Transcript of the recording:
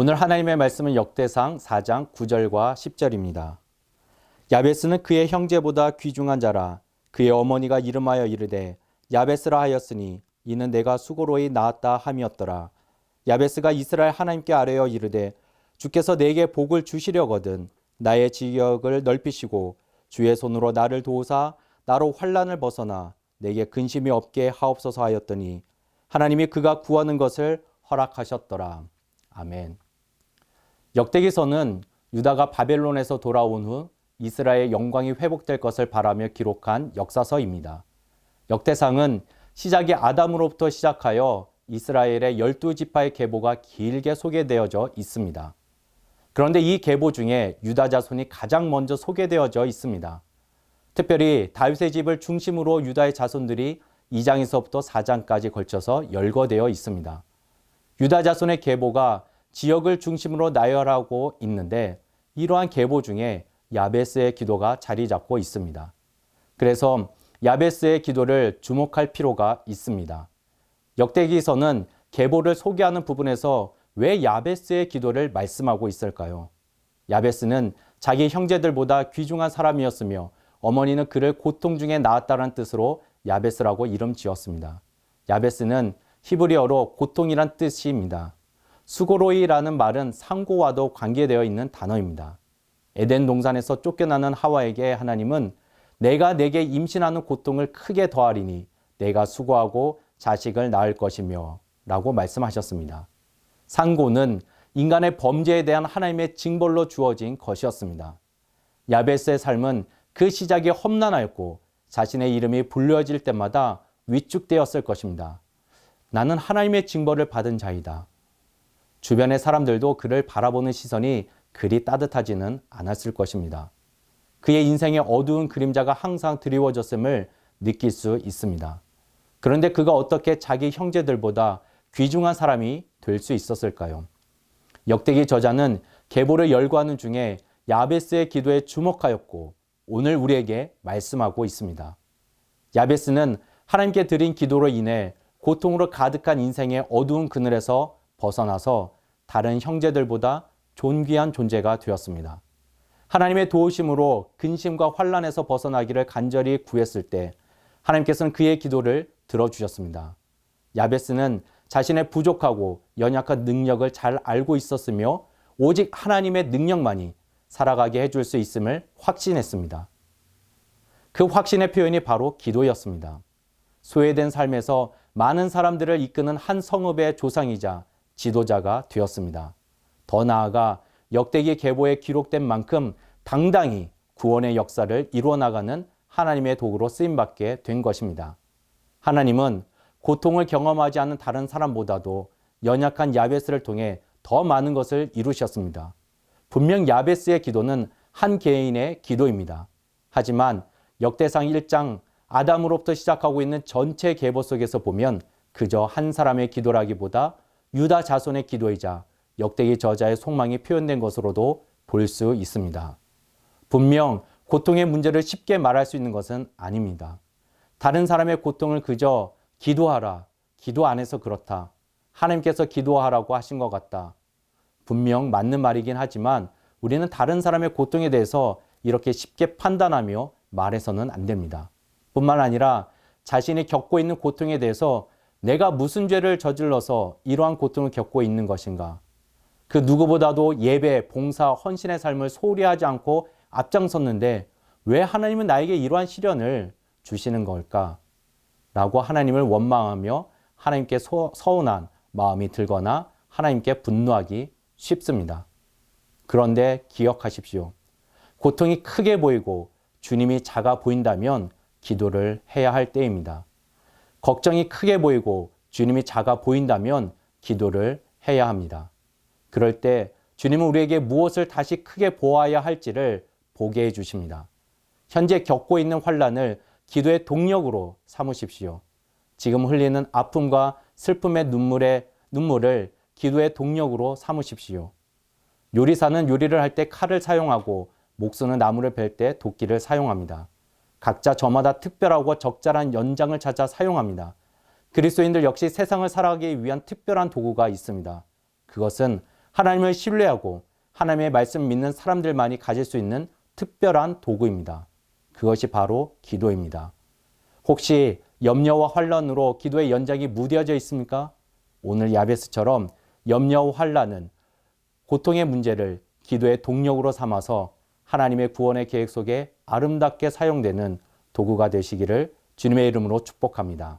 오늘 하나님의 말씀은 역대상 4장 9절과 10절입니다. 야베스는 그의 형제보다 귀중한 자라 그의 어머니가 이름하여 이르되 야베스라 하였으니 이는 내가 수고로이 낳았다 함이었더라. 야베스가 이스라엘 하나님께 아뢰어 이르되 주께서 내게 복을 주시려거든 나의 지역을 넓히시고 주의 손으로 나를 도우사 나로 환란을 벗어나 내게 근심이 없게 하옵소서 하였더니 하나님이 그가 구하는 것을 허락하셨더라. 아멘. 역대기서는 유다가 바벨론에서 돌아온 후 이스라엘 영광이 회복될 것을 바라며 기록한 역사서입니다. 역대상은 시작이 아담으로부터 시작하여 이스라엘의 열두 지파의 계보가 길게 소개되어져 있습니다. 그런데 이 계보 중에 유다 자손이 가장 먼저 소개되어져 있습니다. 특별히 다윗의 집을 중심으로 유다의 자손들이 2장에서부터 4장까지 걸쳐서 열거되어 있습니다. 유다 자손의 계보가 지역을 중심으로 나열하고 있는데 이러한 계보 중에 야베스의 기도가 자리 잡고 있습니다. 그래서 야베스의 기도를 주목할 필요가 있습니다. 역대기서는 계보를 소개하는 부분에서 왜 야베스의 기도를 말씀하고 있을까요? 야베스는 자기 형제들보다 귀중한 사람이었으며 어머니는 그를 고통 중에 낳았다는 뜻으로 야베스라고 이름 지었습니다. 야베스는 히브리어로 고통이란 뜻입니다. 수고로이라는 말은 상고와도 관계되어 있는 단어입니다. 에덴 동산에서 쫓겨나는 하와에게 하나님은 내가 내게 임신하는 고통을 크게 더하리니 내가 수고하고 자식을 낳을 것이며 라고 말씀하셨습니다. 상고는 인간의 범죄에 대한 하나님의 징벌로 주어진 것이었습니다. 야베스의 삶은 그 시작이 험난하였고 자신의 이름이 불려질 때마다 위축되었을 것입니다. 나는 하나님의 징벌을 받은 자이다. 주변의 사람들도 그를 바라보는 시선이 그리 따뜻하지는 않았을 것입니다. 그의 인생의 어두운 그림자가 항상 드리워졌음을 느낄 수 있습니다. 그런데 그가 어떻게 자기 형제들보다 귀중한 사람이 될 수 있었을까요? 역대기 저자는 계보를 열거하는 중에 야베스의 기도에 주목하였고 오늘 우리에게 말씀하고 있습니다. 야베스는 하나님께 드린 기도로 인해 고통으로 가득한 인생의 어두운 그늘에서 벗어나서 다른 형제들보다 존귀한 존재가 되었습니다. 하나님의 도우심으로 근심과 환란에서 벗어나기를 간절히 구했을 때 하나님께서는 그의 기도를 들어주셨습니다. 야베스는 자신의 부족하고 연약한 능력을 잘 알고 있었으며 오직 하나님의 능력만이 살아가게 해줄 수 있음을 확신했습니다. 그 확신의 표현이 바로 기도였습니다. 소외된 삶에서 많은 사람들을 이끄는 한 성읍의 조상이자 지도자가 되었습니다. 더 나아가 역대기 계보에 기록된 만큼 당당히 구원의 역사를 이루어 나가는 하나님의 도구로 쓰임 받게 된 것입니다. 하나님은 고통을 경험하지 않은 다른 사람보다도 연약한 야베스를 통해 더 많은 것을 이루셨습니다. 분명 야베스의 기도는 한 개인의 기도입니다. 하지만 역대상 1장 아담으로부터 시작하고 있는 전체 계보 속에서 보면 그저 한 사람의 기도라기보다 유다 자손의 기도이자 역대기 저자의 속망이 표현된 것으로도 볼 수 있습니다. 분명 고통의 문제를 쉽게 말할 수 있는 것은 아닙니다. 다른 사람의 고통을 그저 기도하라, 기도 안 해서 그렇다, 하나님께서 기도하라고 하신 것 같다. 분명 맞는 말이긴 하지만 우리는 다른 사람의 고통에 대해서 이렇게 쉽게 판단하며 말해서는 안 됩니다. 뿐만 아니라 자신이 겪고 있는 고통에 대해서 내가 무슨 죄를 저질러서 이러한 고통을 겪고 있는 것인가? 그 누구보다도 예배, 봉사, 헌신의 삶을 소홀히 하지 않고 앞장섰는데 왜 하나님은 나에게 이러한 시련을 주시는 걸까? 라고 하나님을 원망하며 하나님께 소, 서운한 마음이 들거나 하나님께 분노하기 쉽습니다. 그런데 기억하십시오. 고통이 크게 보이고 주님이 작아 보인다면 기도를 해야 할 때입니다. 걱정이 크게 보이고 주님이 작아 보인다면 기도를 해야 합니다. 그럴 때 주님은 우리에게 무엇을 다시 크게 보아야 할지를 보게 해 주십니다. 현재 겪고 있는 환란을 기도의 동력으로 삼으십시오. 지금 흘리는 아픔과 슬픔의 눈물의 눈물을 기도의 동력으로 삼으십시오. 요리사는 요리를 할 때 칼을 사용하고 목수는 나무를 벨 때 도끼를 사용합니다. 각자 저마다 특별하고 적절한 연장을 찾아 사용합니다. 그리스도인들 역시 세상을 살아가기 위한 특별한 도구가 있습니다. 그것은 하나님을 신뢰하고 하나님의 말씀 믿는 사람들만이 가질 수 있는 특별한 도구입니다. 그것이 바로 기도입니다. 혹시 염려와 환란으로 기도의 연장이 무뎌져 있습니까? 오늘 야베스처럼 염려와 환란은 고통의 문제를 기도의 동력으로 삼아서 하나님의 구원의 계획 속에 아름답게 사용되는 도구가 되시기를 주님의 이름으로 축복합니다.